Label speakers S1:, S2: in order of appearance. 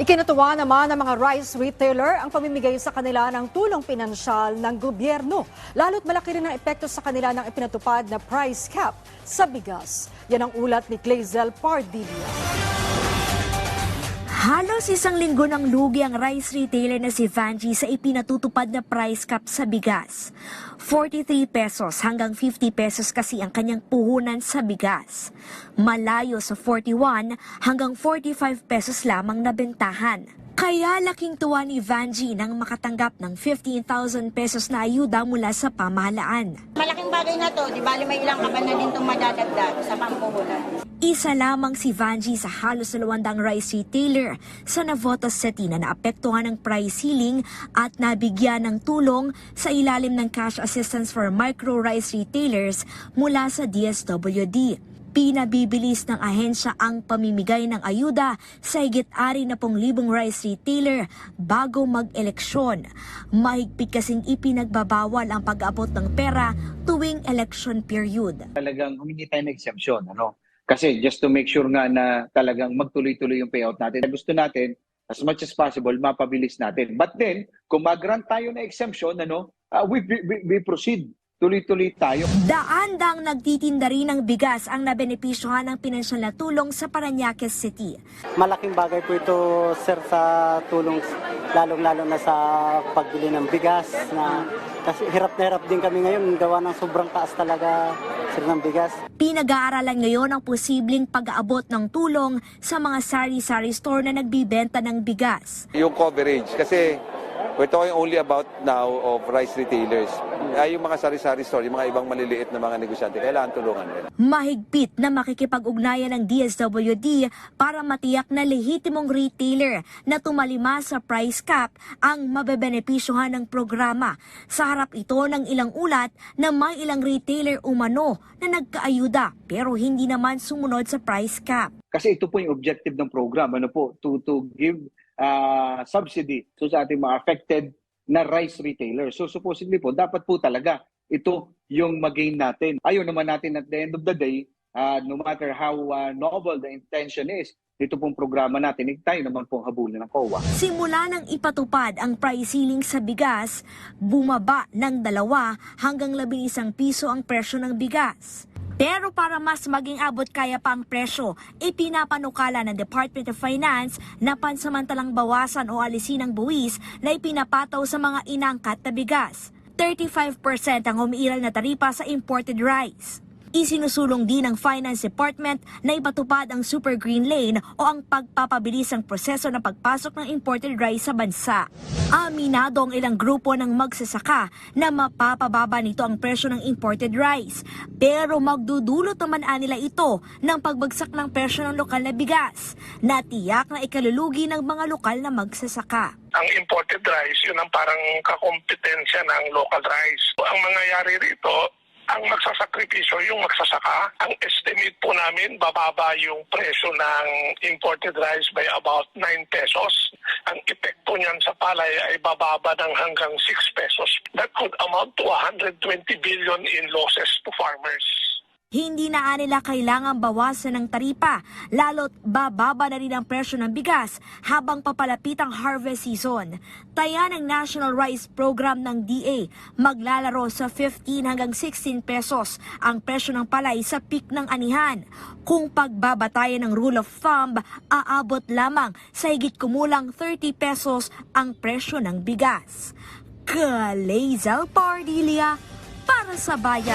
S1: Ikinatuwa naman ng mga rice retailer ang pamimigay sa kanila ng tulong pinansyal ng gobyerno. Lalo't malaki rin ang epekto sa kanila ng ipinatupad na price cap sa bigas. Yan ang ulat ni Clazel Pardilla.
S2: Halos isang linggo ng lugi ang rice retailer na si Vanji sa ipinatutupad na price cap sa bigas. 43 pesos hanggang 50 pesos kasi ang kanyang puhunan sa bigas. Malayo sa 41 hanggang 45 pesos lamang na bentahan. Kaya laking tuwa ni Vanji nang makatanggap ng 15,000 pesos na ayuda mula sa pamahalaan.
S3: Malaking bagay na to, di bali may ilang kaban na din itong madadagdag sa pampuhunan.
S2: Isa lamang si Vanji sa halos dalawandang rice retailer sa Navotas City na naapektuhan ng price ceiling at nabigyan ng tulong sa ilalim ng cash assistance for micro rice retailers mula sa DSWD. Pinabibilis ng ahensya ang pamimigay ng ayuda sa higit ari na pong libong rice retailer bago mag-eleksyon. Mahigpit kasing ipinagbabawal ang pag-abot ng pera tuwing election period.
S4: talagang humingi tayo ng exemption. Ano? Kasi just to make sure nga na talagang magtuloy-tuloy yung payout natin. Gusto natin, as much as possible, mapabilis natin. But then, kung mag-grant tayo na exemption, ano, uh, we, we, we proceed. Tuloy-tuloy tayo.
S2: Daan-daang nagtitinda rin ng bigas ang nabenepisyohan ng pinansyal na tulong sa Paranaque City.
S5: Malaking bagay po ito, sir, sa tulong, lalong-lalo na sa pagbili ng bigas. Na, kasi hirap na hirap din kami ngayon, gawa ng sobrang taas talaga, sir, ng bigas.
S2: Pinag-aaralan ngayon ang posibleng pag-aabot ng tulong sa mga sari-sari store na nagbibenta ng bigas.
S6: yung coverage kasi we're talking only about now of rice retailers. Ay yung mga sari-sari store, yung mga ibang maliliit na mga negosyante, kailangan tulungan nila.
S2: Mahigpit na makikipag-ugnayan ng DSWD para matiyak na lehitimong retailer na tumalima sa price cap ang mabebenepisyohan ng programa. Sa harap ito ng ilang ulat na may ilang retailer umano na nagkaayuda pero hindi naman sumunod sa price cap.
S4: Kasi ito po yung objective ng program. Ano po? To, to give uh, subsidy to sa ating mga affected na rice retailers. So supposedly po, dapat po talaga ito yung magain natin. Ayaw naman natin at the end of the day, uh, no matter how uh, noble the intention is, dito pong programa natin, eh, tayo naman pong habulin ng COA.
S2: Simula nang ipatupad ang price ceiling sa bigas, bumaba ng dalawa hanggang labing isang piso ang presyo ng bigas. Pero para mas maging abot kaya pa ang presyo, ipinapanukala ng Department of Finance na pansamantalang bawasan o alisin ang buwis na ipinapataw sa mga inangkat na bigas. 35% ang umiiral na taripa sa imported rice. Isinusulong din ng Finance Department na ipatupad ang Super Green Lane o ang pagpapabilis ng proseso ng pagpasok ng imported rice sa bansa. Aminado ang ilang grupo ng magsasaka na mapapababa nito ang presyo ng imported rice. Pero magdudulot naman nila ito ng pagbagsak ng presyo ng lokal na bigas na tiyak na ikalulugi ng mga lokal na magsasaka.
S7: ang imported rice, yun ang parang kakompetensya ng local rice. Ang mangyayari rito, ang magsasakripisyo yung magsasaka. Ang estimate po namin, bababa yung presyo ng imported rice by about 9 pesos. Ang epekto niyan sa palay ay bababa ng hanggang 6 pesos. That could amount to 120 billion in losses to farmers.
S2: Hindi na nila kailangan bawasan ng taripa, lalo't bababa na rin ang presyo ng bigas habang papalapit ang harvest season. Taya ng National Rice Program ng DA, maglalaro sa 15 hanggang 16 pesos ang presyo ng palay sa peak ng anihan. Kung pagbabatayan ng rule of thumb, aabot lamang sa higit kumulang 30 pesos ang presyo ng bigas. Kalezal Pardilia para sa bayan.